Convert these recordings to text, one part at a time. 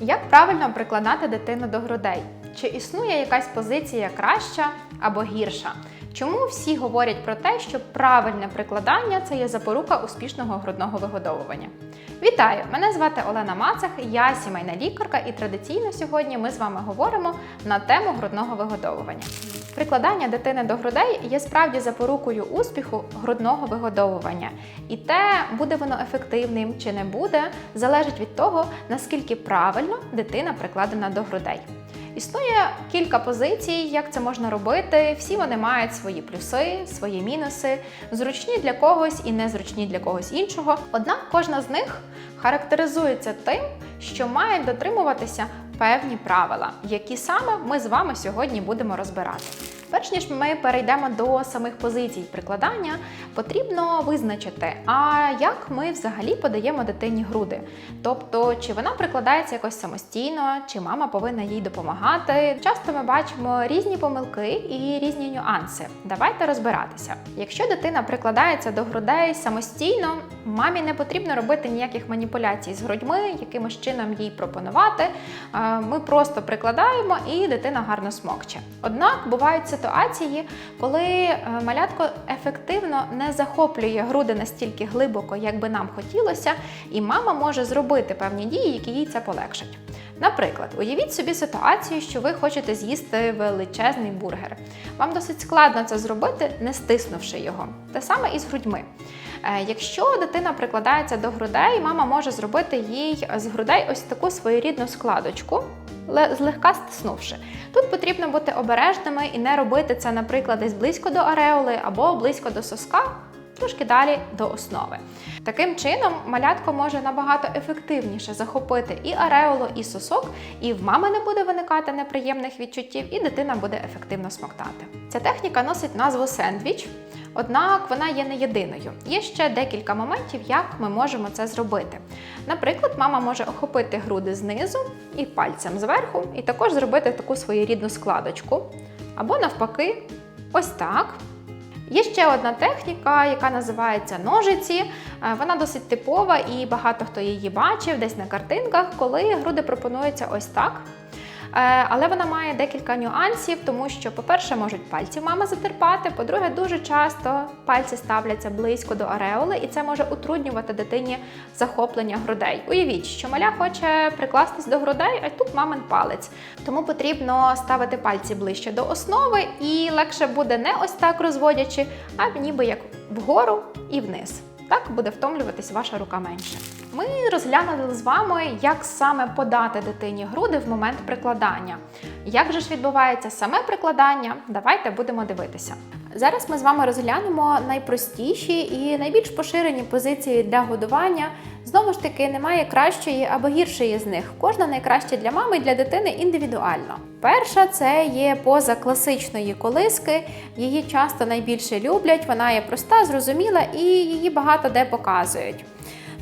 Як правильно прикладати дитину до грудей? Чи існує якась позиція краща або гірша? Чому всі говорять про те, що правильне прикладання це є запорука успішного грудного вигодовування? Вітаю! Мене звати Олена Мацах, я сімейна лікарка, і традиційно сьогодні ми з вами говоримо на тему грудного вигодовування. Прикладання дитини до грудей є справді запорукою успіху грудного вигодовування, і те, буде воно ефективним чи не буде, залежить від того, наскільки правильно дитина прикладена до грудей. Існує кілька позицій, як це можна робити. Всі вони мають свої плюси, свої мінуси, зручні для когось і незручні для когось іншого. Однак кожна з них характеризується тим, що має дотримуватися певні правила, які саме ми з вами сьогодні будемо розбирати. Перш ніж ми перейдемо до самих позицій прикладання, потрібно визначити, а як ми взагалі подаємо дитині груди. Тобто, чи вона прикладається якось самостійно, чи мама повинна їй допомагати. Часто ми бачимо різні помилки і різні нюанси. Давайте розбиратися. Якщо дитина прикладається до грудей самостійно, мамі не потрібно робити ніяких маніпуляцій з грудьми, якимось чином їй пропонувати. Е, Ми просто прикладаємо і дитина гарно смокче. Однак бувають ситуації, коли е, малятко ефективно не захоплює груди настільки глибоко, як би нам хотілося, і мама може зробити певні дії, які їй це полегшать. Наприклад, уявіть собі ситуацію, що ви хочете з'їсти величезний бургер. Вам досить складно це зробити, не стиснувши його. Те саме і з грудьми. Е, Якщо дитина прикладається до грудей, мама може зробити їй з грудей ось таку своєрідну складочку, злегка стиснувши. Тут потрібно бути обережними і не робити це, наприклад, десь близько до ареоли або близько до соска. Трошки далі до основи. Таким чином, малятко може набагато ефективніше захопити і ареолу, і сосок, і в мами не буде виникати неприємних відчуттів, і дитина буде ефективно смоктати. Ця техніка носить назву сендвіч, однак вона є не єдиною. Є ще декілька моментів, як ми можемо це зробити. Наприклад, мама може охопити груди знизу і пальцем зверху, і також зробити таку своєрідну складочку. Або навпаки, ось так. Є ще одна техніка, яка називається ножиці. Е, Вона досить типова і багато хто її бачив десь на картинках, коли груди пропонуються ось так. Е, Але вона має декілька нюансів, тому що, по-перше, можуть пальці мами затерпати. По-друге, дуже часто пальці ставляться близько до ареоли, і це може утруднювати дитині захоплення грудей. Уявіть, що маля хоче прикластись до грудей, а тут мамин палець. Тому потрібно ставити пальці ближче до основи, і легше буде не ось так розводячи, а ніби як вгору і вниз. Так буде втомлюватись ваша рука менше. Ми розглянули з вами, як саме подати дитині груди в момент прикладання. Як же ж відбувається саме прикладання? Давайте будемо дивитися. Зараз ми з вами розглянемо найпростіші і найбільш поширені позиції для годування. Знову ж таки, немає кращої або гіршої з них. Кожна найкраща для мами і для дитини індивідуально. Перша це є поза класичної колиски. Її часто найбільше люблять. Вона є проста, зрозуміла і її багато де показують.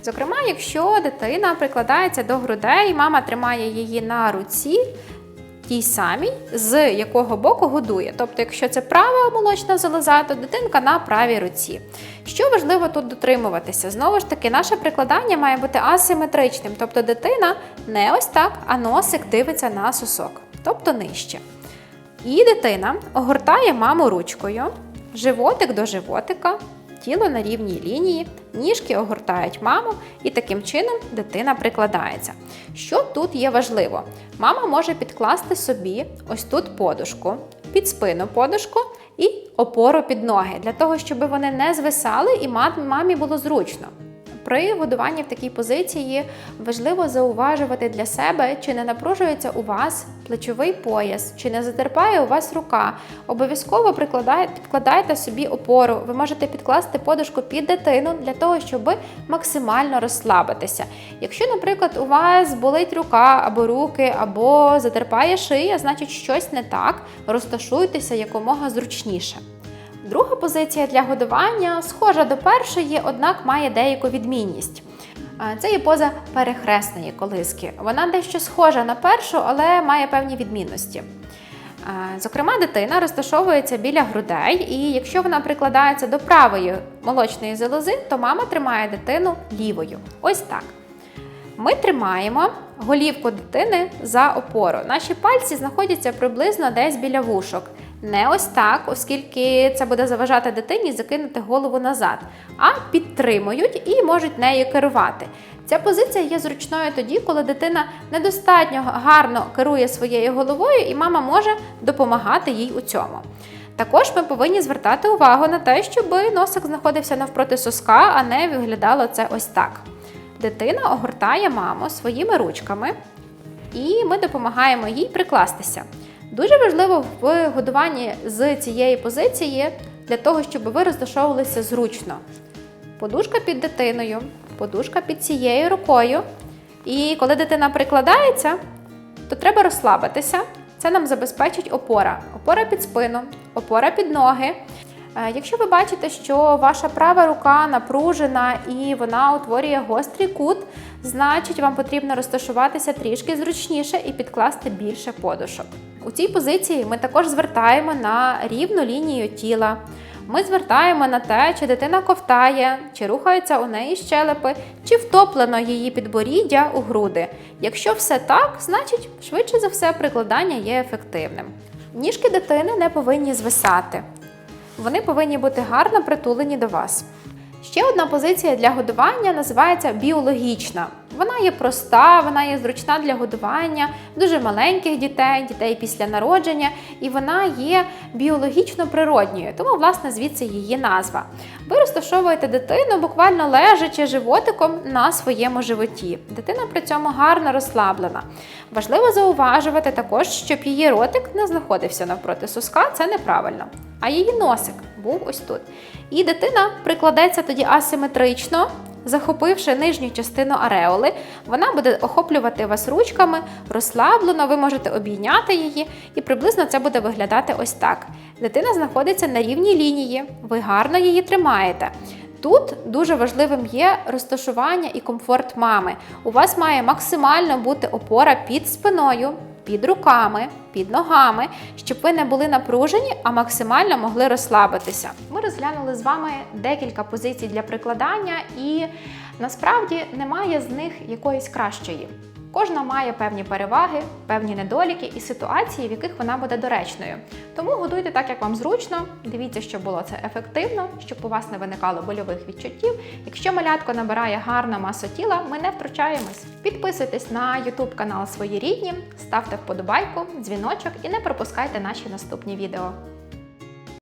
Зокрема, якщо дитина прикладається до грудей, мама тримає її на руці, тій самій, з якого боку годує. Тобто, якщо це права молочна залоза, то дитинка на правій руці. Що важливо тут дотримуватися? Знову ж таки, наше прикладання має бути асиметричним, тобто дитина не ось так, а носик дивиться на сосок, тобто нижче. І дитина огортає маму ручкою, животик до животика, тіло на рівній лінії, ніжки огортають маму, і таким чином дитина прикладається. Що тут є важливо? Мама може підкласти собі ось тут подушку, під спину подушку і опору під ноги, для того, щоб вони не звисали і мамі було зручно. При годуванні в такій позиції важливо зауважувати для себе, чи не напружується у вас плечовий пояс, чи не затерпає у вас рука. Обов'язково підкладайте собі опору. Ви можете підкласти подушку під дитину для того, щоб максимально розслабитися. Якщо, наприклад, у вас болить рука або руки, або затерпає шия, значить щось не так, розташуйтеся якомога зручніше. Друга позиція для годування схожа до першої, однак має деяку відмінність. Це є поза перехресної колиски. Вона дещо схожа на першу, але має певні відмінності. Зокрема, дитина розташовується біля грудей, і якщо вона прикладається до правої молочної залози, то мама тримає дитину лівою. Ось так. Ми тримаємо голівку дитини за опору. Наші пальці знаходяться приблизно десь біля вушок. Не ось так, оскільки це буде заважати дитині закинути голову назад, а підтримують і можуть нею керувати. Ця позиція є зручною тоді, коли дитина недостатньо гарно керує своєю головою, і мама може допомагати їй у цьому. Також ми повинні звертати увагу на те, щоб носик знаходився навпроти соска, а не виглядало це ось так. Дитина огортає маму своїми ручками, і ми допомагаємо їй прикластися. Дуже важливо в годуванні з цієї позиції для того, щоб ви розташовувалися зручно. Подушка під дитиною, подушка під цією рукою. І коли дитина прикладається, то треба розслабитися. Це нам забезпечить опора. Опора під спину, опора під ноги. Е, Якщо ви бачите, що ваша права рука напружена і вона утворює гострий кут, значить вам потрібно розташуватися трішки зручніше і підкласти більше подушок. У цій позиції ми також звертаємо на рівну лінію тіла. Ми звертаємо на те, чи дитина ковтає, чи рухаються у неї щелепи, чи втоплено її підборіддя у груди. Якщо все так, значить швидше за все прикладання є ефективним. Ніжки дитини не повинні звисати. Вони повинні бути гарно притулені до вас. Ще одна позиція для годування називається біологічна. Вона є проста, вона є зручна для годування дуже маленьких дітей, дітей після народження, і вона є біологічно природньою, тому, власне, звідси її назва. Ви розташовуєте дитину буквально лежачи животиком на своєму животі. Дитина при цьому гарно розслаблена. Важливо зауважувати також, щоб її ротик не знаходився навпроти соска, це неправильно. А її носик був ось тут. І дитина прикладеться тоді асиметрично, захопивши нижню частину ареоли, вона буде охоплювати вас ручками, розслаблено, ви можете обійняти її, і приблизно це буде виглядати ось так. Дитина знаходиться на рівній лінії, ви гарно її тримаєте. Тут дуже важливим є розташування і комфорт мами. У вас має максимально бути опора під спиною, під руками, під ногами, щоб ви не були напружені, а максимально могли розслабитися. Ми розглянули з вами декілька позицій для прикладання, і насправді немає з них якоїсь кращої. Кожна має певні переваги, певні недоліки і ситуації, в яких вона буде доречною. Тому годуйте так, як вам зручно. Дивіться, щоб було це ефективно, щоб у вас не виникало больових відчуттів. Якщо малятко набирає гарну масу тіла, ми не втручаємось. Підписуйтесь на YouTube канал Свої рідні, ставте вподобайку, дзвіночок і не пропускайте наші наступні відео.